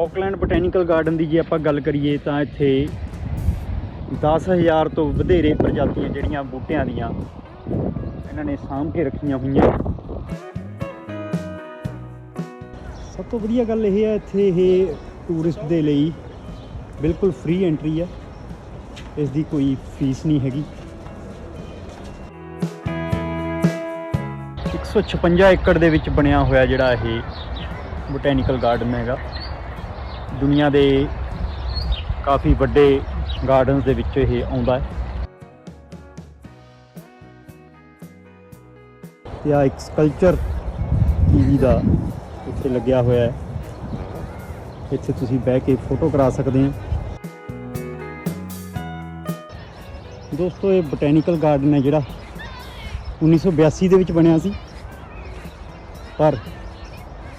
Auckland botanical garden ਦੀ ਜੇ ਆਪਾਂ ਗੱਲ ਕਰੀਏ ਤਾਂ ਇੱਥੇ 10000 ਤੋਂ ਵਧੇਰੇ ਪ੍ਰਜਾਤੀਆਂ ਜਿਹੜੀਆਂ ਬੂਟਿਆਂ ਦੀਆਂ ਇਹਨਾਂ ਨੇ ਸਾਂਭ ਕੇ ਰੱਖੀਆਂ ਹੋਈਆਂ। ਸਭ ਤੋਂ ਵਧੀਆ ਗੱਲ ਇਹ ਹੈ ਇੱਥੇ ਇਹ ਟੂਰਿਸਟ ਦੇ ਲਈ ਬਿਲਕੁਲ ਫ੍ਰੀ ਐਂਟਰੀ ਹੈ। ਇਸ ਦੀ ਕੋਈ ਫੀਸ ਨਹੀਂ ਹੈਗੀ। 156 ਏਕੜ ਦੇ ਵਿੱਚ ਬਣਿਆ ਹੋਇਆ ਜਿਹੜਾ ਇਹ ਬੋਟੈਨੀਕਲ ਗਾਰਡਨ ਹੈਗਾ। ਦੁਨੀਆ ਦੇ ਕਾਫੀ ਵੱਡੇ ਗਾਰਡਨਸ ਦੇ ਵਿੱਚ ਇਹ ਆਉਂਦਾ ਹੈ। ਤੇ ਆ ਇੱਕ ਸਕਲਚਰ ਟੀਵੀ ਦਾ ਇੱਥੇ ਲੱਗਿਆ ਹੋਇਆ ਹੈ। ਇੱਥੇ ਤੁਸੀਂ ਬਹਿ ਕੇ ਫੋਟੋ ਕਰਾ ਸਕਦੇ ਹੋ। ਦੋਸਤੋ, ਇਹ ਬੋਟੈਨੀਕਲ ਗਾਰਡਨ ਹੈ ਜਿਹੜਾ 1982 ਦੇ ਵਿੱਚ ਬਣਿਆ ਸੀ। ਪਰ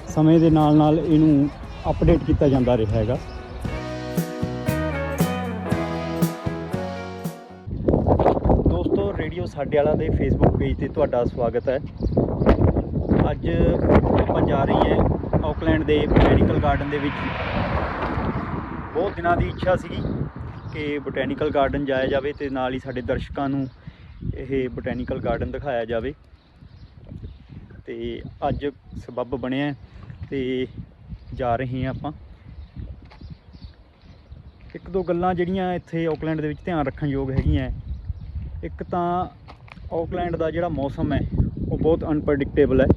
ਸਮੇਂ ਦੇ ਨਾਲ ਨਾਲ ਇਹਨੂੰ ਅਪਡੇਟ ਕੀਤਾ ਜਾਂਦਾ ਰਿਹਾ ਹੈਗਾ। ਦੋਸਤੋ, ਰੇਡੀਓ ਸਾਡੇ ਵਾਲਾ ਦੇ ਫੇਸਬੁੱਕ ਪੇਜ ਤੇ ਤੁਹਾਡਾ ਸਵਾਗਤ ਹੈ। ਅੱਜ ਆਪਾਂ ਜਾ ਰਹੇ ਹਾਂ ਆਕਲੈਂਡ ਦੇ ਬੋਟੈਨੀਕਲ ਗਾਰਡਨ ਦੇ ਵਿੱਚ। ਬਹੁਤ ਦਿਨਾਂ ਦੀ ਇੱਛਾ ਸੀਗੀ ਕਿ ਬੋਟੈਨੀਕਲ ਗਾਰਡਨ ਜਾਇਆ ਜਾਵੇ ਤੇ ਨਾਲ ਹੀ ਸਾਡੇ ਦਰਸ਼ਕਾਂ ਨੂੰ ਇਹ ਬੋਟੈਨੀਕਲ ਗਾਰਡਨ ਦਿਖਾਇਆ ਜਾਵੇ। ਤੇ ਅੱਜ ਸਬੱਬ ਬਣਿਆ ਤੇ ਜਾ ਰਹੇ ਹਾਂ ਆਪਾਂ। ਇੱਕ ਦੋ ਗੱਲਾਂ ਜਿਹੜੀਆਂ ਇੱਥੇ ਆਕਲੈਂਡ ਦੇ ਵਿੱਚ ਧਿਆਨ ਰੱਖਣ ਯੋਗ ਹੈਗੀਆਂ। ਇੱਕ ਤਾਂ ਆਕਲੈਂਡ ਦਾ ਜਿਹੜਾ ਮੌਸਮ ਹੈ, ਉਹ ਬਹੁਤ ਅਨਪ੍ਰੈਡਿਕਟੇਬਲ ਹੈ।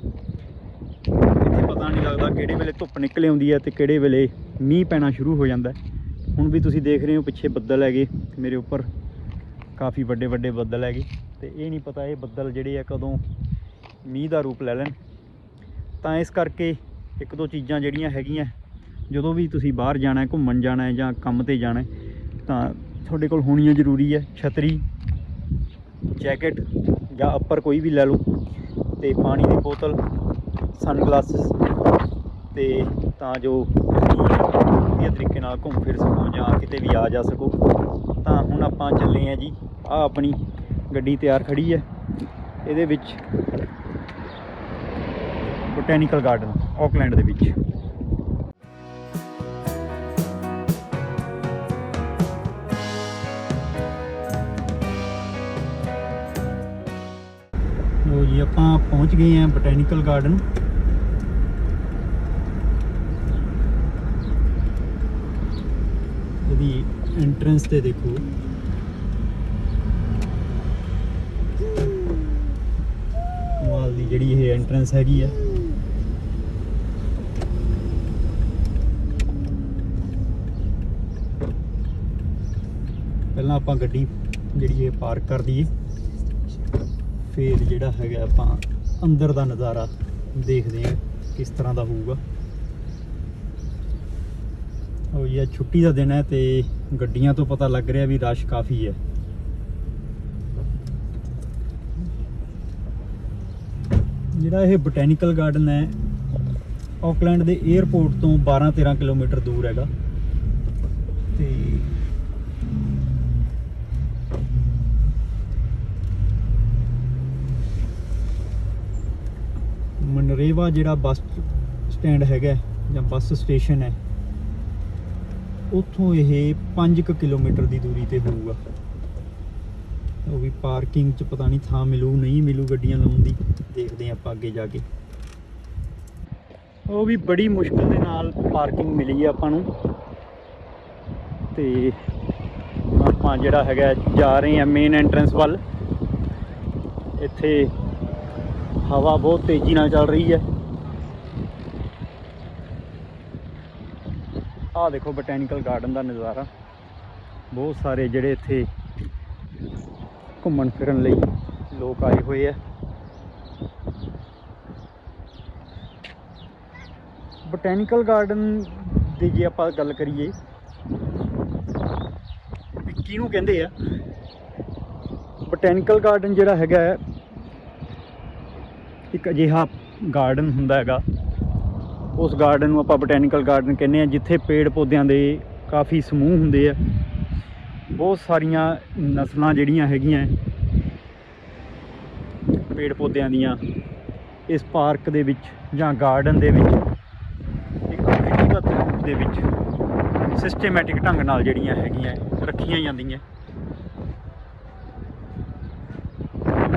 ਇੱਥੇ ਪਤਾ ਨਹੀਂ ਲੱਗਦਾ ਕਿਹੜੇ ਵੇਲੇ ਧੁੱਪ ਨਿਕਲੇ ਆਉਂਦੀ ਹੈ ਤੇ ਕਿਹੜੇ ਵੇਲੇ ਮੀਂਹ ਪੈਣਾ ਸ਼ੁਰੂ ਹੋ ਜਾਂਦਾ ਹੁਣ ਵੀ ਤੁਸੀਂ ਦੇਖ ਰਹੇ ਹੋ ਪਿੱਛੇ ਬੱਦਲ ਹੈਗੇ, ਮੇਰੇ ਉੱਪਰ ਕਾਫੀ ਵੱਡੇ ਵੱਡੇ ਬੱਦਲ ਹੈਗੇ। ਤੇ ਇਹ ਨਹੀਂ ਪਤਾ ਇਹ ਬੱਦਲ ਜਿਹੜੇ ਆ ਕਦੋਂ ਮੀਂਹ ਦਾ ਰੂਪ ਲੈ ਲੈਣ। ਤਾਂ ਇਸ ਕਰਕੇ ਇੱਕ ਦੋ ਚੀਜ਼ਾਂ ਜਿਹੜੀਆਂ ਹੈਗੀਆਂ, ਜਦੋਂ ਵੀ ਤੁਸੀਂ ਬਾਹਰ ਜਾਣਾ ਹੈ, ਘੁੰਮਣ ਜਾਣਾ ਹੈ ਜਾਂ ਕੰਮ ਤੇ ਜਾਣਾ ਹੈ, ਤਾਂ ਤੁਹਾਡੇ ਕੋਲ ਹੋਣੀਆਂ ਜ਼ਰੂਰੀ ਹੈ ਛਤਰੀ, ਜੈਕਟ ਜਾਂ ਅੱਪਰ ਕੋਈ ਵੀ ਲੈ ਲਓ ਤੇ ਪਾਣੀ ਦੀ ਬੋਤਲ ਸਨਗਲਾਸਸ ਤੇ ਤਾਂ ਜੋ ਤੁਸੀਂ ਵਧੀਆ ਤਰੀਕੇ ਨਾਲ ਘੁੰਮ ਫਿਰ ਸਕੋ ਜਾਂ ਕਿਤੇ ਵੀ ਆ ਜਾ ਸਕੋ। ਤਾਂ ਹੁਣ ਆਪਾਂ ਚੱਲੇ ਆ ਜੀ ਆ ਆਪਣੀ ਗੱਡੀ ਤਿਆਰ ਖੜੀ ਹੈ। ਇਹਦੇ ਵਿੱਚ ਬੋਟੈਨੀਕਲ ਗਾਰਡਨ। ਆਕਲੈਂਡ ਦੇ ਵਿੱਚ। ਲੋ ਜੀ, ਆਪਾਂ ਪਹੁੰਚ ਗਏ ਹਾਂ ਬੋਟੈਨੀਕਲ ਗਾਰਡਨ। ਇਹਦੀ ਐਂਟਰੈਂਸ ਤੇ ਦੇਖੋ। ਕਮਾਲ ਦੀ ਜਿਹੜੀ ਇਹ ਐਂਟਰੈਂਸ ਹੈਗੀ ਆ। ਪਹਿਲਾਂ ਆਪਾਂ ਗੱਡੀ ਜਿਹੜੀ ਇਹ ਪਾਰਕ ਕਰ ਦਈਏ, ਫਿਰ ਜਿਹੜਾ ਹੈਗਾ ਆਪਾਂ ਅੰਦਰ ਦਾ ਨਜ਼ਾਰਾ ਦੇਖਦੇ ਹਾਂ ਕਿਸ ਤਰ੍ਹਾਂ ਦਾ ਹੋਊਗਾ। ਉਹ ਇਹ ਛੁੱਟੀ ਦਾ ਦਿਨ ਹੈ ਤੇ ਗੱਡੀਆਂ ਤੋਂ ਪਤਾ ਲੱਗ ਰਿਹਾ ਵੀ ਰਸ਼ ਕਾਫੀ ਹੈ। ਜਿਹੜਾ ਇਹ ਬੋਟੈਨੀਕਲ ਗਾਰਡਨ ਹੈ ਆਕਲੈਂਡ ਦੇ 에ਅਰਪੋਰਟ ਤੋਂ 12-13 ਕਿਲੋਮੀਟਰ ਦੂਰ ਹੈਗਾ। ਤੇ ਮਨਰੇਵਾ ਜਿਹੜਾ ਬੱਸ ਸਟੈਂਡ ਹੈਗਾ ਜਾਂ ਬੱਸ ਸਟੇਸ਼ਨ ਹੈ, ਉੱਥੋਂ ਇਹ 5 ਕਿਲੋਮੀਟਰ ਦੀ ਦੂਰੀ ਤੇ ਹੋਊਗਾ। ਉਹ ਵੀ ਪਾਰਕਿੰਗ 'ਚ ਪਤਾ ਨਹੀਂ ਥਾਂ ਮਿਲੂ, ਨਹੀਂ ਮਿਲੂ ਗੱਡੀਆਂ ਲਾਉਣ ਦੀ, ਦੇਖਦੇ ਹਾਂ ਆਪਾਂ ਅੱਗੇ ਜਾ ਕੇ। ਉਹ ਵੀ ਬੜੀ ਮੁਸ਼ਕਲ ਦੇ ਨਾਲ ਪਾਰਕਿੰਗ ਮਿਲੀ ਹੈ ਆਪਾਂ ਨੂੰ। ਤੇ ਆਪਾਂ ਜਿਹੜਾ ਹੈਗਾ, ਜਾ ਰਹੇ ਹਾਂ ਮੇਨ ਐਂਟਰੈਂਸ ਵੱਲ। ਇੱਥੇ ਹਵਾ ਬਹੁਤ ਤੇਜ਼ੀ ਨਾਲ ਚੱਲ ਰਹੀ ਹੈ। ਆਹ ਦੇਖੋ ਬੋਟੈਨੀਕਲ ਗਾਰਡਨ ਦਾ ਨਜ਼ਾਰਾ। ਬਹੁਤ ਸਾਰੇ ਜਿਹੜੇ ਇੱਥੇ ਘੁੰਮਣ ਫਿਰਨ ਲਈ ਲੋਕ ਆਏ ਹੋਏ ਆ। ਬੋਟੈਨੀਕਲ ਗਾਰਡਨ ਦੀ ਜੇ ਆਪਾਂ ਗੱਲ ਕਰੀਏ ਕਿਹਨੂੰ ਕਹਿੰਦੇ ਆ? ਬੋਟੈਨੀਕਲ ਗਾਰਡਨ ਜਿਹੜਾ ਹੈਗਾ ਹੈ, ਇੱਕ ਅਜਿਹਾ ਗਾਰਡਨ ਹੁੰਦਾ ਹੈਗਾ। ਉਸ ਗਾਰਡਨ ਨੂੰ ਆਪਾਂ ਬੋਟੈਨੀਕਲ ਗਾਰਡਨ ਕਹਿੰਦੇ ਆ ਜਿੱਥੇ ਪੇੜ ਪੌਦਿਆਂ ਦੇ ਕਾਫੀ ਸਮੂਹ ਹੁੰਦੇ ਆ। ਬਹੁਤ ਸਾਰੀਆਂ ਨਸਲਾਂ ਜਿਹੜੀਆਂ ਹੈਗੀਆਂ ਪੇੜ ਪੌਦਿਆਂ ਦੀਆਂ, ਇਸ ਪਾਰਕ ਦੇ ਵਿੱਚ ਜਾਂ ਗਾਰਡਨ ਦੇ ਵਿੱਚ, ਇੱਕ ਵਿਧੀਗਤ ਦੇ ਵਿੱਚ ਸਿਸਟਮੈਟਿਕ ਢੰਗ ਨਾਲ ਜਿਹੜੀਆਂ ਹੈਗੀਆਂ ਰੱਖੀਆਂ ਜਾਂਦੀਆਂ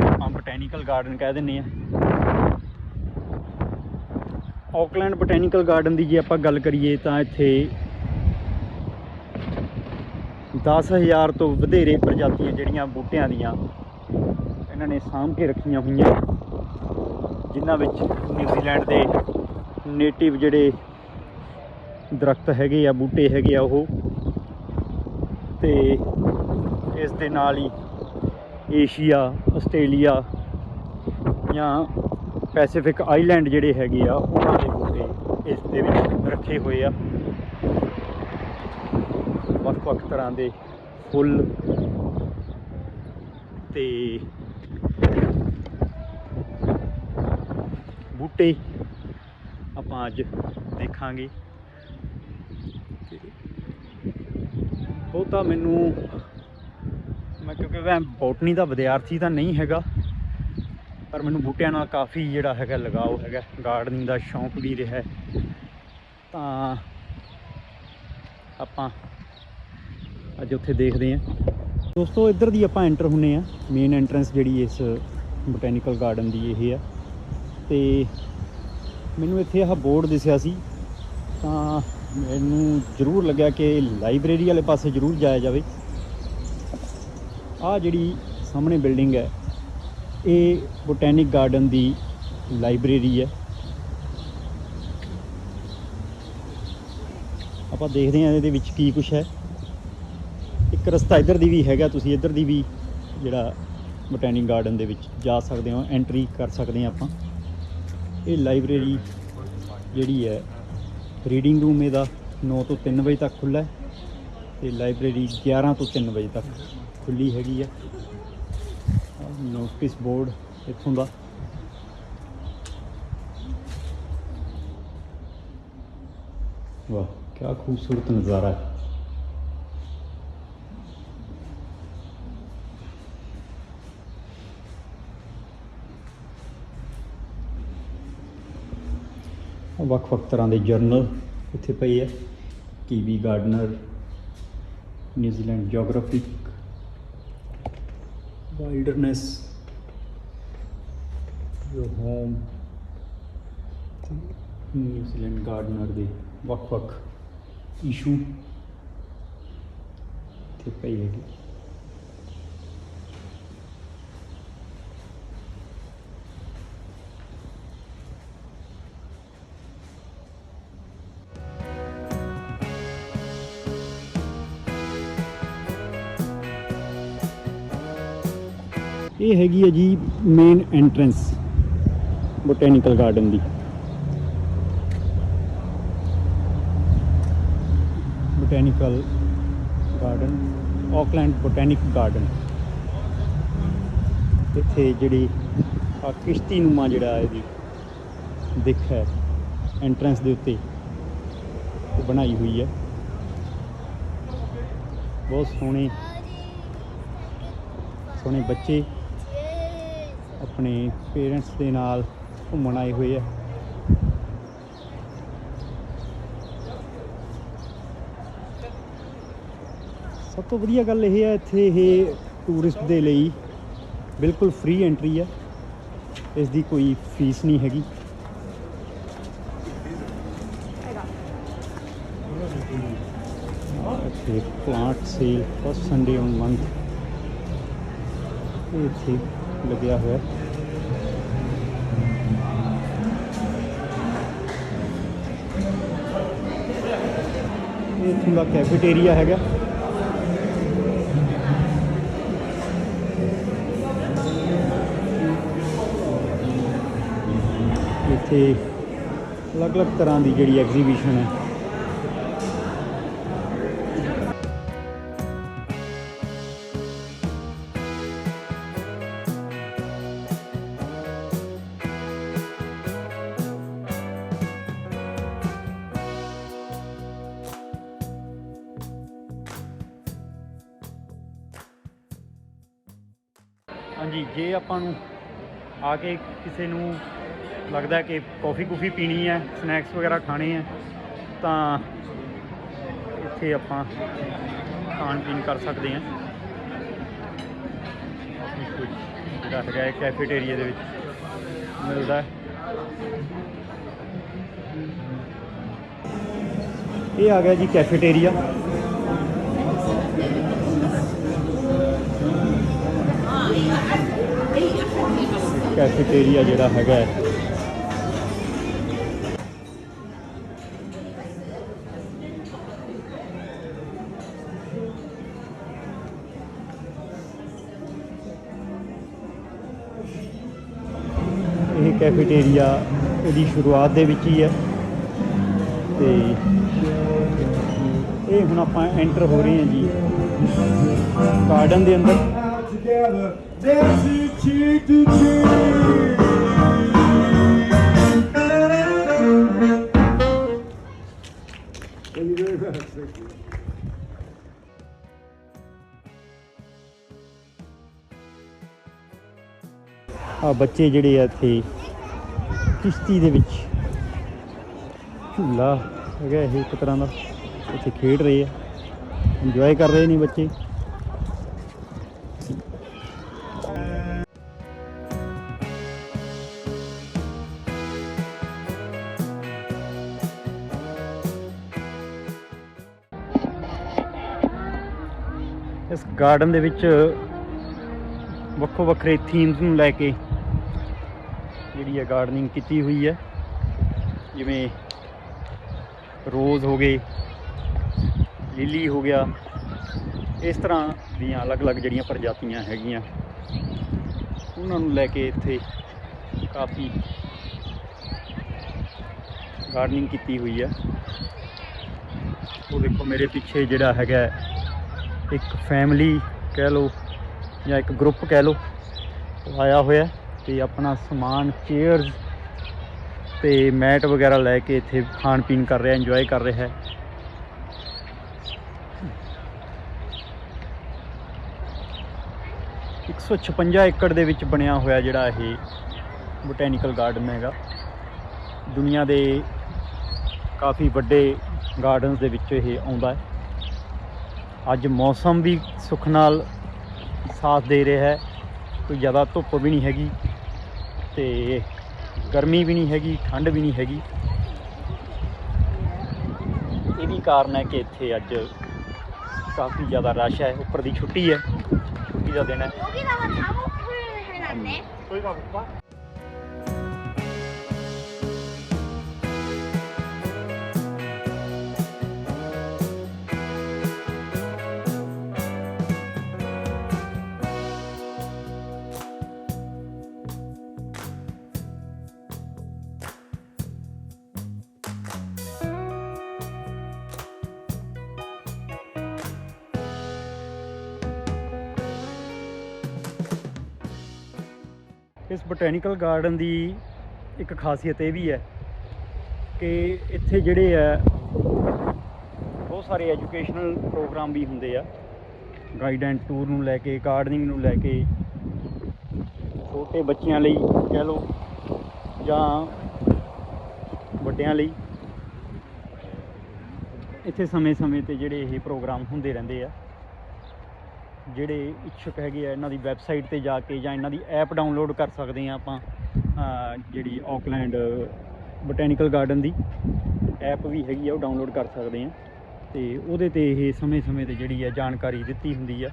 ਆਪਾਂ ਬੋਟੈਨੀਕਲ ਗਾਰਡਨ ਕਹਿ ਦਿੰਨੇ ਆ। ਆਕਲੈਂਡ ਬੋਟੈਨੀਕਲ ਗਾਰਡਨ ਦੀ ਜੇ ਆਪਾਂ ਗੱਲ ਕਰੀਏ ਤਾਂ ਇੱਥੇ 10000 ਤੋਂ ਵਧੇਰੇ ਪ੍ਰਜਾਤੀਆਂ ਜਿਹੜੀਆਂ ਬੂਟਿਆਂ ਦੀਆਂ ਇਹਨਾਂ ਨੇ ਸਾਂਭ ਕੇ ਰੱਖੀਆਂ ਹੋਈਆਂ, ਜਿਨ੍ਹਾਂ ਵਿੱਚ ਨਿਊਜ਼ੀਲੈਂਡ ਦੇ ਨੇਟਿਵ ਜਿਹੜੇ ਦਰਖਤ ਹੈਗੇ ਆ, ਬੂਟੇ ਹੈਗੇ ਆ ਉਹ। ਤੇ ਇਸ ਦੇ ਨਾਲ ਹੀ ਏਸ਼ੀਆ, ਆਸਟ੍ਰੇਲੀਆ ਜਾਂ ਪੈਸੀਫਿਕ ਆਈਲੈਂਡ ਜਿਹੜੇ ਹੈਗੇ ਆ, ਉਹਨਾਂ ਦੇ ਬੂਟੇ ਇਸ ਦੇ ਵਿੱਚ ਰੱਖੇ ਹੋਏ ਆ। ਵੱਖ-ਵੱਖ ਤਰ੍ਹਾਂ ਦੇ ਫੁੱਲ ਤੇ ਬੂਟੇ ਆਪਾਂ ਅੱਜ ਦੇਖਾਂਗੇ। ਤੇ ਉਹ ਤਾਂ ਮੈਨੂੰ ਮੈਂ ਕਿਉਂਕਿ ਮੈਂ ਬੋਟਨੀ ਦਾ ਵਿਦਿਆਰਥੀ ਤਾਂ ਨਹੀਂ ਹੈਗਾ। ਪਰ ਮੈਨੂੰ ਬੂਟਿਆਂ ਨਾਲ ਕਾਫੀ ਜਿਹੜਾ ਹੈਗਾ ਲਗਾਓ ਹੈਗਾ ਗਾਰਡਨਿੰਗ ਦਾ ਸ਼ੌਂਕ ਵੀ ਰਿਹਾ। ਤਾਂ ਆਪਾਂ ਅੱਜ ਉੱਥੇ ਦੇਖਦੇ ਹਾਂ। ਦੋਸਤੋ, ਇੱਧਰ ਦੀ ਆਪਾਂ ਐਂਟਰ ਹੁੰਨੇ ਆ ਮੇਨ ਐਂਟਰੈਂਸ ਜਿਹੜੀ ਇਸ ਬੋਟੈਨੀਕਲ ਗਾਰਡਨ ਦੀ ਇਹ ਆ। ਤੇ ਮੈਨੂੰ ਇੱਥੇ ਆਹ ਬੋਰਡ ਦਿਸਿਆ ਸੀ। ਤਾਂ ਮੈਨੂੰ ਜ਼ਰੂਰ ਲੱਗਿਆ ਕਿ ਲਾਇਬ੍ਰੇਰੀ ਵਾਲੇ ਪਾਸੇ ਜ਼ਰੂਰ ਜਾਇਆ ਜਾਵੇ। ਆਹ ਜਿਹੜੀ ਸਾਹਮਣੇ ਬਿਲਡਿੰਗ ਹੈ ਇਹ ਬੋਟੈਨਿਕ ਗਾਰਡਨ ਦੀ ਲਾਇਬ੍ਰੇਰੀ ਹੈ। ਆਪਾਂ ਦੇਖਦੇ ਹਾਂ ਇਹਦੇ ਵਿੱਚ ਕੀ ਕੁਝ ਹੈ। ਇੱਕ ਰਸਤਾ ਇੱਧਰ ਦੀ ਵੀ ਹੈਗਾ, ਤੁਸੀਂ ਇੱਧਰ ਦੀ ਵੀ ਜਿਹੜਾ ਬੋਟੈਨਿਕ ਗਾਰਡਨ ਦੇ ਵਿੱਚ ਜਾ ਸਕਦੇ ਹੋ, ਐਂਟਰੀ ਕਰ ਸਕਦੇ ਹਾਂ ਆਪਾਂ। ਇਹ ਲਾਇਬ੍ਰੇਰੀ ਜਿਹੜੀ ਹੈ, ਰੀਡਿੰਗ ਰੂਮ ਇਹਦਾ 9 ਤੋਂ 3 ਵਜੇ ਤੱਕ ਖੁੱਲ੍ਹਾ ਹੈ ਤੇ ਲਾਇਬ੍ਰੇਰੀ 11 ਤੋਂ 3 ਵਜੇ ਤੱਕ ਖੁੱਲੀ ਹੈਗੀ ਹੈ। ਨੋਟਿਸ ਬੋਰਡ ਇੱਥੋਂ ਦਾ ਵਾਹ ਕੀ ਖੂਬਸੂਰਤ ਨਜ਼ਾਰਾ ਹੈ। ਵੱਖ-ਵੱਖ ਤਰ੍ਹਾਂ ਦੇ ਜਰਨਲ ਇੱਥੇ ਪਏ ਹੈ Kiwi Gardener, New Zealand Geographic Wilderness Your Home New Zealand Gardener ਦੇ ਵੱਖ-ਵੱਖ ਇਸ਼ੂ ਤੇ ਪਈ ਹੈਗੀ। ਇਹ ਹੈਗੀ ਹੈ ਜੀ ਮੇਨ ਐਂਟਰੈਂਸ ਬੋਟੈਨੀਕਲ ਗਾਰਡਨ ਦੀ। Botanical garden Auckland botanic garden ਇੱਥੇ ਜਿਹੜੀ ਆ ਕਿਸ਼ਤੀ ਨੂਮਾ ਜਿਹੜਾ ਇਹਦੀ ਦਿੱਖ ਹੈ ਐਂਟਰੈਂਸ ਦੇ ਉੱਤੇ ਬਣਾਈ ਹੋਈ ਹੈ। ਬਹੁਤ ਸੋਹਣੇ ਸੋਹਣੇ ਬੱਚੇ ਆਪਣੇ ਪੇਰੈਂਟਸ ਦੇ ਨਾਲ ਘੁੰਮਣ ਆਏ ਹੋਏ ਆ। ਸਭ ਤੋਂ ਵਧੀਆ ਗੱਲ ਇਹ ਹੈ ਇੱਥੇ ਇਹ ਟੂਰਿਸਟ ਦੇ ਲਈ ਬਿਲਕੁਲ ਫ੍ਰੀ ਐਂਟਰੀ ਹੈ ਇਸ ਦੀ ਕੋਈ ਫੀਸ ਨਹੀਂ ਹੈਗੀ। ਇੱਥੇ plant sale first Sunday on month ਇੱਥੇ ਲੱਗਿਆ ਹੋਇਆ। ਇਹ ਇੱਥੋਂ ਦਾ ਕੈਫੇਟੇਰੀਆ ਹੈਗਾ। ਇੱਥੇ ਅਲੱਗ-ਅਲੱਗ ਤਰ੍ਹਾਂ ਦੀ ਜਿਹੜੀ ਐਗਜ਼ੀਬਿਸ਼ਨ ਹੈ। ਆ ਕੇ ਕਿਸੇ ਨੂੰ ਲੱਗਦਾ ਕਿ ਕੌਫੀ ਕੁਫੀ ਪੀਣੀ ਹੈ ਸਨੈਕਸ ਵਗੈਰਾ ਖਾਣੇ ਹੈ, ਤਾਂ ਇੱਥੇ ਆਪਾਂ ਖਾਣ ਪੀਣ ਕਰ ਸਕਦੇ ਹਾਂ। ਜਿਹੜਾ ਹੈਗਾ ਹੈ ਕੈਫੇਟੇਰੀਆ ਦੇ ਵਿੱਚ ਮਿਲਦਾ ਇਹ ਆ ਗਿਆ ਜੀ ਕੈਫੇਟੇਰੀਆ ਕੈਫੇਟੇਰੀਆ ਜਿਹੜਾ ਹੈਗਾ ਹੈ। ਇਹ ਕੈਫੇਟੇਰੀਆ ਇਹਦੀ ਸ਼ੁਰੂਆਤ ਦੇ ਵਿੱਚ ਹੀ ਹੈ। ਤੇ ਇਹ ਹੁਣ ਆਪਾਂ ਐਂਟਰ ਹੋ ਰਹੇ ਹਾਂ ਜੀ। ਗਾਰਡਨ ਦੇ ਅੰਦਰ। Desse tipo de... ਆ ਬੱਚੇ ਜਿਹੜੇ ਆ ਇੱਥੇ ਕਿਸ਼ਤੀ ਦੇ ਵਿੱਚ ਝੂਲਾ ਹੈਗਾ ਇਹ ਇੱਕ ਤਰ੍ਹਾਂ ਦਾ ਇੱਥੇ ਖੇਡ ਰਹੇ ਆ ਇੰਜੋਏ ਕਰ ਰਹੇ ਨੇ ਬੱਚੇ ਇਸ ਗਾਰਡਨ ਦੇ ਵਿੱਚ ਵੱਖੋ ਵੱਖਰੇ ਥੀਮਸ ਨੂੰ ਲੈ ਕੇ ਜਿਹੜੀ ਹੈ ਗਾਰਡਨਿੰਗ ਕੀਤੀ ਹੋਈ ਹੈ। ਜਿਵੇਂ ਰੋਜ਼ ਹੋ ਗਏ ਲਿਲੀ ਹੋ ਗਿਆ, ਇਸ ਤਰ੍ਹਾਂ ਦੀਆਂ ਅਲੱਗ-ਅਲੱਗ ਜਿਹੜੀਆਂ ਪ੍ਰਜਾਤੀਆਂ ਹੈਗੀਆਂ, ਉਹਨਾਂ ਨੂੰ ਲੈ ਕੇ ਇੱਥੇ ਕਾਫੀ ਗਾਰਡਨਿੰਗ ਕੀਤੀ ਹੋਈ ਹੈ। ਉਹ ਦੇਖੋ ਮੇਰੇ ਪਿੱਛੇ ਜਿਹੜਾ ਹੈਗਾ ਇੱਕ ਫੈਮਿਲੀ ਕਹਿ ਲਓ ਜਾਂ ਇੱਕ ਗਰੁੱਪ ਕਹਿ ਲਓ ਆਇਆ ਹੋਇਆ ਹੈ ਤੇ ਆਪਣਾ ਸਮਾਨ ਚੇਅਰਸ ਤੇ ਮੈਟ ਵਗੈਰਾ ਲੈ ਕੇ ਇੱਥੇ ਖਾਣ ਪੀਣ ਕਰ ਰਿਹਾ ਇੰਜੋਏ ਕਰ ਰਿਹਾ ਹੈ। ਇੱਕ ਸੌ ਛਪੰਜਾ ਏਕੜ ਦੇ ਵਿੱਚ ਬਣਿਆ ਹੋਇਆ ਜਿਹੜਾ ਇਹ ਬੋਟੈਨੀਕਲ ਗਾਰਡਨ ਹੈਗਾ। ਦੁਨੀਆ ਦੇ ਕਾਫੀ ਵੱਡੇ ਗਾਰਡਨਸ ਦੇ ਵਿੱਚ ਇਹ ਆਉਂਦਾ ਹੈ। ਅੱਜ ਮੌਸਮ ਵੀ ਸੁੱਖ ਨਾਲ ਸਾਥ ਦੇ ਰਿਹਾ ਹੈ। ਕੋਈ ਜ਼ਿਆਦਾ ਧੁੱਪ ਵੀ ਨਹੀਂ ਹੈਗੀ ਤੇ ਗਰਮੀ ਵੀ ਨਹੀਂ ਹੈਗੀ ਠੰਡ ਵੀ ਨਹੀਂ ਹੈਗੀ। ਇਹ ਵੀ ਕਾਰਨ ਹੈ ਕਿ ਇੱਥੇ ਅੱਜ ਕਾਫੀ ਜ਼ਿਆਦਾ ਰਸ਼ ਹੈ। ਉੱਪਰ ਦੀ ਛੁੱਟੀ ਹੈ। ਛੁੱਟੀ ਦਾ ਦਿਨ ਹੈ। ਇਸ ਬੋਟੈਨੀਕਲ ਗਾਰਡਨ ਦੀ ਇੱਕ ਖਾਸੀਅਤ ਇਹ ਵੀ ਹੈ ਕਿ ਇੱਥੇ ਜਿਹੜੇ ਆ, ਬਹੁਤ ਸਾਰੇ ਐਜੂਕੇਸ਼ਨਲ ਪ੍ਰੋਗਰਾਮ ਵੀ ਹੁੰਦੇ ਆ। ਗਾਈਡ ਐਂਡ ਟੂਰ ਨੂੰ ਲੈ ਕੇ, ਗਾਰਡਨਿੰਗ ਨੂੰ ਲੈ ਕੇ, ਛੋਟੇ ਬੱਚਿਆਂ ਲਈ ਕਹਿ ਲਓ ਜਾਂ ਵੱਡਿਆਂ ਲਈ। ਇੱਥੇ ਸਮੇਂ-ਸਮੇਂ ਤੇ ਜਿਹੜੇ ਇਹ ਪ੍ਰੋਗਰਾਮ ਹੁੰਦੇ ਰਹਿੰਦੇ ਆ। ਜਿਹੜੇ ਇੱਛੁਕ ਹੈਗੇ ਆ, ਇਹਨਾਂ ਦੀ ਵੈਬਸਾਈਟ ਤੇ ਜਾ ਕੇ ਜਾਂ ਇਹਨਾਂ ਦੀ ਐਪ ਡਾਊਨਲੋਡ ਕਰ ਸਕਦੇ ਆ ਆਪਾਂ ਜਿਹੜੀ ਆਕਲੈਂਡ ਬੋਟੈਨੀਕਲ ਗਾਰਡਨ ਦੀ ਐਪ ਵੀ ਹੈਗੀ ਆ, ਉਹ ਡਾਊਨਲੋਡ ਕਰ ਸਕਦੇ ਆ ਤੇ ਉਹਦੇ ਤੇ ਇਹ ਸਮੇਂ-ਸਮੇਂ ਤੇ ਜਿਹੜੀ ਹੈ ਜਾਣਕਾਰੀ ਦਿੱਤੀ ਹੁੰਦੀ ਆ।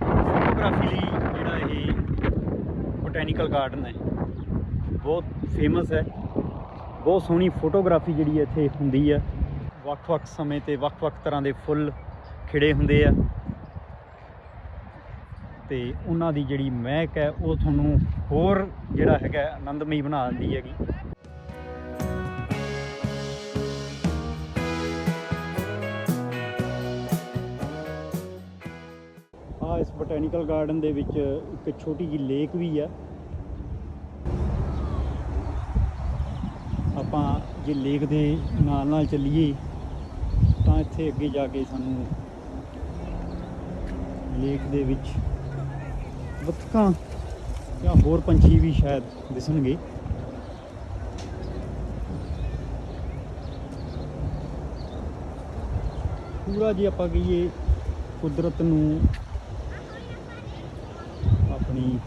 ਫੋਟੋਗ੍ਰਾਫੀ ਲਈ ਜਿਹੜਾ ਇਹ ਬੋਟੈਨੀਕਲ ਗਾਰਡਨ ਹੈ, ਬਹੁਤ ਫੇਮਸ ਹੈ। ਬਹੁਤ ਸੋਹਣੀ ਫੋਟੋਗ੍ਰਾਫੀ ਜਿਹੜੀ ਇੱਥੇ ਹੁੰਦੀ ਆ। ਵੱਖ-ਵੱਖ ਸਮੇਂ ਤੇ ਵੱਖ-ਵੱਖ ਤਰ੍ਹਾਂ ਦੇ ਫੁੱਲ ਖਿੜੇ ਹੁੰਦੇ ਆ। ਤੇ ਉਹਨਾਂ ਦੀ ਜਿਹੜੀ ਮਹਿਕ ਹੈ, ਉਹ ਤੁਹਾਨੂੰ ਹੋਰ ਜਿਹੜਾ ਹੈਗਾ ਆਨੰਦਮਈ ਬਣਾ ਦਿੰਦੀ ਹੈਗੀ। ਆ ਇਸ ਬੋਟੈਨੀਕਲ ਗਾਰਡਨ ਦੇ ਵਿੱਚ ਇੱਕ ਛੋਟੀ ਜਿਹੀ ਲੇਕ ਵੀ ਆ। ਆਪਾਂ ਜੇ ਲੇਕ ਦੇ ਨਾਲ ਨਾਲ ਚੱਲੀਏ, ਤਾਂ ਇੱਥੇ ਅੱਗੇ ਜਾ ਕੇ ਸਾਨੂੰ ਲੇਕ ਦੇ ਵਿੱਚ ਬੱਤਕਾਂ ਜਾਂ ਹੋਰ ਪੰਛੀ ਵੀ ਸ਼ਾਇਦ ਦਿਸਣਗੇ। ਪੂਰਾ ਜੇ ਆਪਾਂ ਕਹੀਏ ਕੁਦਰਤ ਨੂੰ ਆਪਣੀ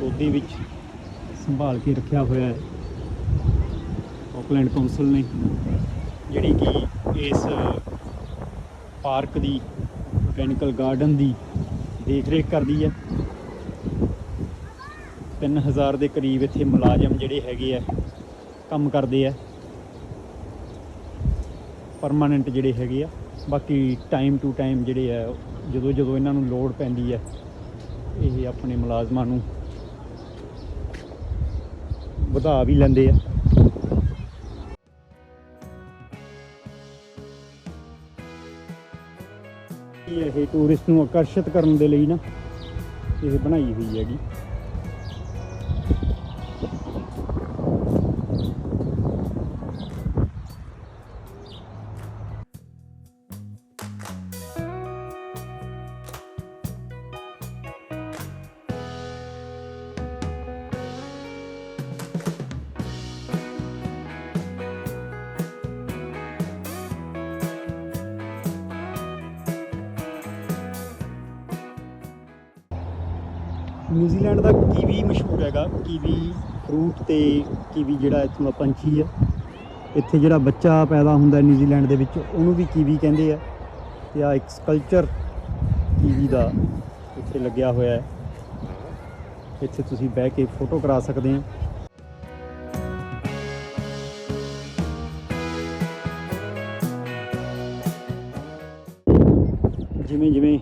ਗੋਦੀ ਵਿੱਚ ਸੰਭਾਲ ਕੇ ਰੱਖਿਆ ਹੋਇਆ ਹੈ, ਆਕਲੈਂਡ ਕੌਂਸਲ ਨੇ, ਜਿਹੜੀ ਕਿ ਇਸ ਪਾਰਕ ਦੀ, ਬੋਟੈਨੀਕਲ ਗਾਰਡਨ ਦੀ ਦੇਖ ਰੇਖ ਕਰਦੀ ਹੈ। 3000 ਦੇ ਕਰੀਬ ਇੱਥੇ ਮੁਲਾਜ਼ਮ ਜਿਹੜੇ ਹੈਗੇ ਆ, ਕੰਮ ਕਰਦੇ ਆ। ਪਰਮਾਨੈਂਟ ਜਿਹੜੇ ਹੈਗੇ ਆ, ਬਾਕੀ ਟਾਈਮ ਟੂ ਟਾਈਮ ਜਿਹੜੇ ਆ ਜਦੋਂ ਜਦੋਂ ਇਹਨਾਂ ਨੂੰ ਲੋੜ ਪੈਂਦੀ ਹੈ ਇਹ ਆਪਣੇ ਮੁਲਾਜ਼ਮਾਂ ਨੂੰ ਵਧਾ ਵੀ ਲੈਂਦੇ ਆ। ਇਹ ਟੂਰਿਸਟ ਨੂੰ ਆਕਰਸ਼ਿਤ ਕਰਨ ਦੇ ਲਈ ਨਾ ਇਹ ਬਣਾਈ ਹੋਈ ਹੈਗੀ। ਤੇ ਕੀਵੀ ਜਿਹੜਾ ਇੱਥੋਂ ਦਾ ਪੰਛੀ ਹੈ ਇੱਥੇ ਜਿਹੜਾ ਬੱਚਾ ਪੈਦਾ ਹੁੰਦਾ ਨਿਊਜ਼ੀਲੈਂਡ ਦੇ ਵਿੱਚ, ਉਹਨੂੰ ਵੀ ਕੀਵੀ ਕਹਿੰਦੇ ਆ। ਤੇ ਆ ਇੱਕ ਸਕਲਚਰ ਕੀਵੀ ਦਾ ਇੱਥੇ ਲੱਗਿਆ ਹੋਇਆ ਹੈ। ਇੱਥੇ ਤੁਸੀਂ ਬਹਿ ਕੇ ਫੋਟੋ ਕਰਾ ਸਕਦੇ ਆ। ਜਿਵੇਂ ਜਿਵੇਂ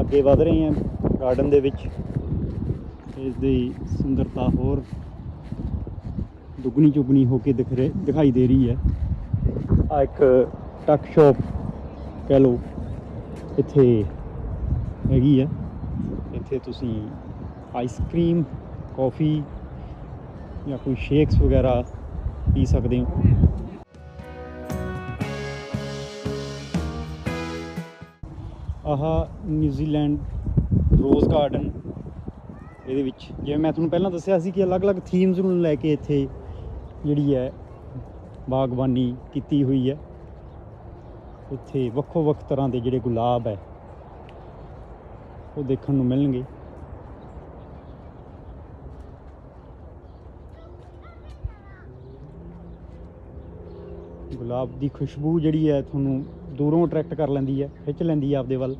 ਅੱਗੇ ਵਧ ਰਹੇ ਹਾਂ ਗਾਰਡਨ ਦੇ ਵਿੱਚ, ਇਸ ਦੀ ਸੁੰਦਰਤਾ ਹੋਰ ਦੁੱਗਣੀ ਚੁਗਣੀ ਹੋ ਕੇ ਦਿਖ ਰਹੇ ਦਿਖਾਈ ਦੇ ਰਹੀ ਹੈ। ਆ ਇੱਕ ਟੱਕ ਸ਼ਾਪ ਕਹਿ ਲਓ ਇੱਥੇ ਹੈਗੀ ਹੈ। ਇੱਥੇ ਤੁਸੀਂ ਆਈਸਕ੍ਰੀਮ ਕੌਫੀ ਜਾਂ ਕੋਈ ਸ਼ੇਕਸ ਵਗੈਰਾ ਪੀ ਸਕਦੇ ਹੋ। ਆਹ ਨਿਊਜ਼ੀਲੈਂਡ ਰੋਜ਼ ਗਾਰਡਨ ਇਹਦੇ ਵਿੱਚ, ਜਿਵੇਂ ਮੈਂ ਤੁਹਾਨੂੰ ਪਹਿਲਾਂ ਦੱਸਿਆ ਸੀ ਕਿ ਅਲੱਗ-ਅਲੱਗ ਥੀਮਸ ਨੂੰ ਲੈ ਕੇ ਇੱਥੇ ਜਿਹੜੀ ਹੈ ਬਾਗਬਾਨੀ ਕੀਤੀ ਹੋਈ ਹੈ। ਉੱਥੇ ਵੱਖੋ ਵੱਖ ਤਰ੍ਹਾਂ ਦੇ ਜਿਹੜੇ ਗੁਲਾਬ ਹੈ, ਉਹ ਦੇਖਣ ਨੂੰ ਮਿਲਣਗੇ। ਗੁਲਾਬ ਦੀ ਖੁਸ਼ਬੂ ਜਿਹੜੀ ਹੈ ਤੁਹਾਨੂੰ ਦੂਰੋਂ ਅਟਰੈਕਟ ਕਰ ਲੈਂਦੀ ਹੈ, ਖਿੱਚ ਲੈਂਦੀ ਹੈ ਆਪਦੇ ਵੱਲ।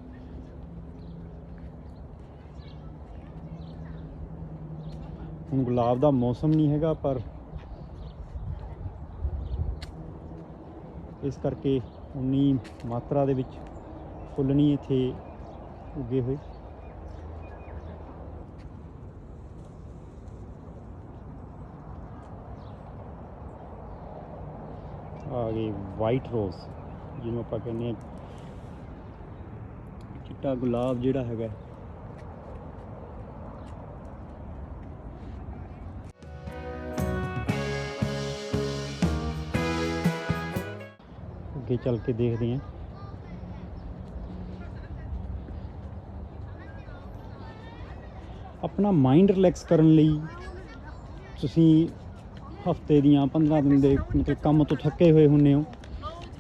ਹੁਣ ਗੁਲਾਬ ਦਾ ਮੌਸਮ ਨਹੀਂ ਹੈਗਾ, ਪਰ ਇਸ ਕਰਕੇ ਉਨੀ ਮਾਤਰਾ ਦੇ ਵਿੱਚ ਫੁੱਲ ਨਹੀਂ ਇੱਥੇ ਉੱਗੇ ਹੋਏ। ਆ ਗਈ ਵਾਈਟ ਰੋਜ਼ ਜਿਹਨੂੰ ਆਪਾਂ ਕਹਿੰਦੇ ਆ ਚਿੱਟਾ ਗੁਲਾਬ ਜਿਹੜਾ ਹੈਗਾ ਅੱਗੇ ਚੱਲ ਕੇ ਦੇਖਦੇ ਹਾਂ। ਆਪਣਾ ਮਾਈਂਡ ਰਿਲੈਕਸ ਕਰਨ ਲਈ ਤੁਸੀਂ ਹਫ਼ਤੇ ਦੀਆਂ 15 ਦਿਨ ਦੇ ਮਤਲਬ ਕੰਮ ਤੋਂ ਥੱਕੇ ਹੋਏ ਹੁੰਨੇ ਹੋ।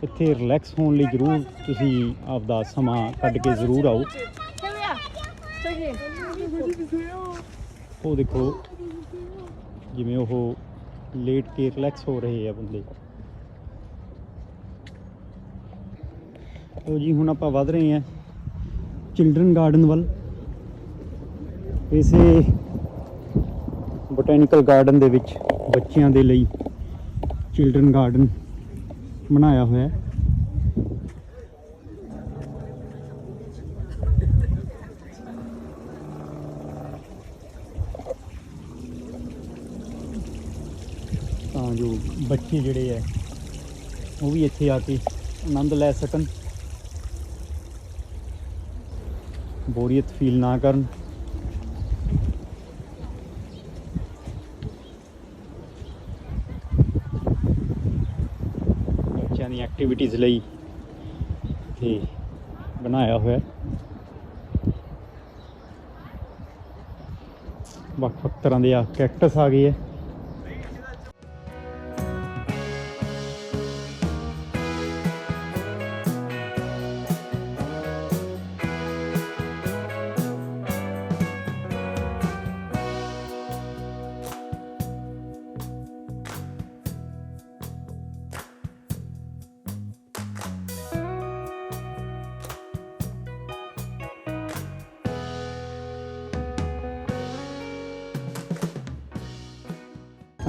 ਇੱਥੇ ਰਿਲੈਕਸ ਹੋਣ ਲਈ ਜ਼ਰੂਰ ਤੁਸੀਂ ਆਪ ਦਾ ਸਮਾਂ ਕੱਢ ਕੇ ਜ਼ਰੂਰ ਆਓ। ਉਹ ਦੇਖੋ, ਜਿਵੇਂ ਉਹ ਲੇਟ ਕੇ ਰਿਲੈਕਸ ਹੋ ਰਹੇ ਆ ਬੰਦੇ। ਉਹ ਜੀ, ਹੁਣ ਆਪਾਂ ਵਧ ਰਹੇ ਹਾਂ ਚਿਲਡਰਨ ਗਾਰਡਨ ਵੱਲ। ਇਸੇ ਬੋਟੈਨੀਕਲ ਗਾਰਡਨ ਦੇ ਵਿੱਚ ਬੱਚਿਆਂ ਦੇ ਲਈ ਚਿਲਡਰਨ ਗਾਰਡਨ ਬਣਾਇਆ ਹੋਇਆ ਹੈ। ਤਾਂ ਜੋ ਬੱਚੇ ਜਿਹੜੇ ਹੈ, ਉਹ ਵੀ ਇੱਥੇ ਆ ਕੇ ਆਨੰਦ ਲੈ ਸਕਣ। ਬੋਰੀਅਤ ਫੀਲ ਨਾ ਕਰਨ। ਬੱਚਿਆਂ ਦੀ ਐਕਟੀਵਿਟੀਜ਼ ਲਈ ਤੇ ਬਣਾਇਆ ਹੋਇਆ। ਵੱਖ ਵੱਖ ਤਰ੍ਹਾਂ ਦੇ ਆ ਕੈਕਟਸ ਆ ਗਏ ਹੈ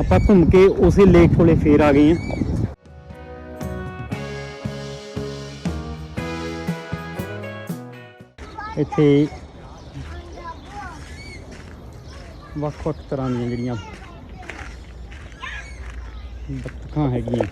ਆਪਾਂ ਘੁੰਮ ਕੇ ਉਸੇ ਲੇਕ ਕੋਲੇ ਫੇਰ ਆ ਗਏ ਹਾਂ। ਇੱਥੇ ਵੱਖ-ਵੱਖ ਤਰ੍ਹਾਂ ਦੀਆਂ ਜਿਹੜੀਆਂ ਬੱਤਖਾਂ ਹੈਗੀਆਂ।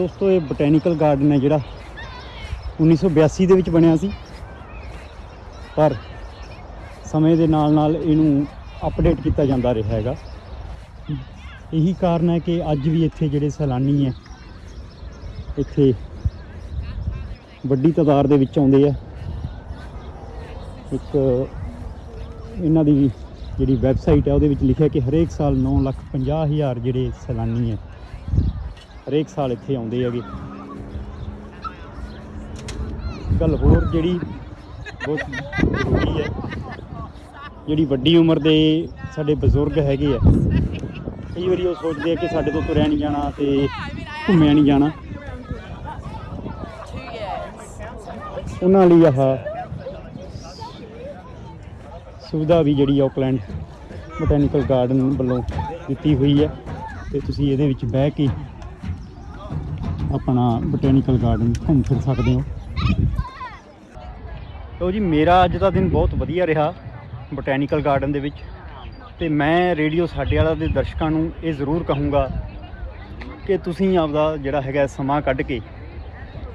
ਦੋਸਤੋ, ਇਹ ਬੋਟੈਨੀਕਲ ਗਾਰਡਨ ਹੈ ਜਿਹੜਾ 1982 ਦੇ ਵਿੱਚ ਬਣਿਆ ਸੀ। ਪਰ ਸਮੇਂ ਦੇ ਨਾਲ ਨਾਲ ਇਹਨੂੰ ਅਪਡੇਟ ਕੀਤਾ ਜਾਂਦਾ ਰਿਹਾ ਹੈਗਾ। ਇਹੀ ਕਾਰਨ ਹੈ ਕਿ ਅੱਜ ਵੀ ਇੱਥੇ ਜਿਹੜੇ ਸੈਲਾਨੀ ਹੈ, ਇੱਥੇ ਵੱਡੀ ਤਾਦਾਦ ਦੇ ਵਿੱਚ ਆਉਂਦੇ ਆ। ਇੱਕ ਇਹਨਾਂ ਦੀ ਜਿਹੜੀ ਵੈਬਸਾਈਟ ਹੈ, ਉਹਦੇ ਵਿੱਚ ਲਿਖਿਆ ਕਿ ਹਰੇਕ ਸਾਲ 9 ਲੱਖ 50 ਹਜ਼ਾਰ ਜਿਹੜੇ ਸੈਲਾਨੀ ਹੈ ਹਰੇਕ ਸਾਲ ਇੱਥੇ ਆਉਂਦੇ ਹੈਗੇ। ਗੱਲ ਹੋਰ ਜਿਹੜੀ ਬਹੁਤ ਜ਼ਰੂਰੀ ਹੈ, ਜਿਹੜੀ ਵੱਡੀ ਉਮਰ ਦੇ ਸਾਡੇ ਬਜ਼ੁਰਗ ਹੈਗੇ ਆ, ਕਈ ਵਾਰੀ ਉਹ ਸੋਚਦੇ ਆ ਕਿ ਸਾਡੇ ਤੋਂ ਤੁਰਿਆ ਨਹੀਂ ਜਾਣਾ ਤੇ ਘੁੰਮਿਆ ਨਹੀਂ ਜਾਣਾ। ਉਹਨਾਂ ਲਈ ਆਹ ਸੁਵਿਧਾ ਵੀ ਜਿਹੜੀ ਆਕਲੈਂਡ ਬੋਟੈਨੀਕਲ ਗਾਰਡਨ ਵੱਲੋਂ ਦਿੱਤੀ ਹੋਈ ਹੈ ਤੇ ਤੁਸੀਂ ਇਹਦੇ ਵਿੱਚ ਬਹਿ ਕੇ ਆਪਣਾ ਬੋਟੈਨੀਕਲ ਗਾਰਡਨ ਘੁੰਮ ਫਿਰ ਸਕਦੇ ਹੋ। ਲੋ ਜੀ, ਮੇਰਾ ਅੱਜ ਦਾ ਦਿਨ ਬਹੁਤ ਵਧੀਆ ਰਿਹਾ ਬੋਟੈਨੀਕਲ ਗਾਰਡਨ ਦੇ ਵਿੱਚ। ਤੇ ਮੈਂ ਰੇਡੀਓ ਸਾਡੇ ਵਾਲਾ ਦੇ ਦਰਸ਼ਕਾਂ ਨੂੰ ਇਹ ਜ਼ਰੂਰ ਕਹੂੰਗਾ ਕਿ ਤੁਸੀਂ ਆਪਦਾ ਜਿਹੜਾ ਹੈਗਾ ਸਮਾਂ ਕੱਢ ਕੇ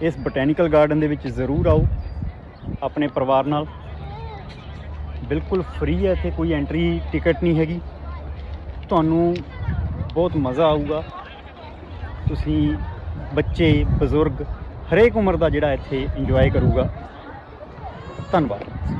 ਇਸ ਬੋਟੈਨੀਕਲ ਗਾਰਡਨ ਦੇ ਵਿੱਚ ਜ਼ਰੂਰ ਆਓ ਆਪਣੇ ਪਰਿਵਾਰ ਨਾਲ। ਬਿਲਕੁਲ ਫ੍ਰੀ ਹੈ, ਇੱਥੇ ਕੋਈ ਐਂਟਰੀ ਟਿਕਟ ਨਹੀਂ ਹੈਗੀ। ਤੁਹਾਨੂੰ ਬਹੁਤ ਮਜ਼ਾ ਆਊਗਾ। ਤੁਸੀਂ ਬੱਚੇ ਬਜ਼ੁਰਗ ਹਰੇਕ ਉਮਰ ਦਾ ਜਿਹੜਾ ਇੱਥੇ ਇੰਜੋਏ ਕਰੂਗਾ। ਧੰਨਵਾਦ।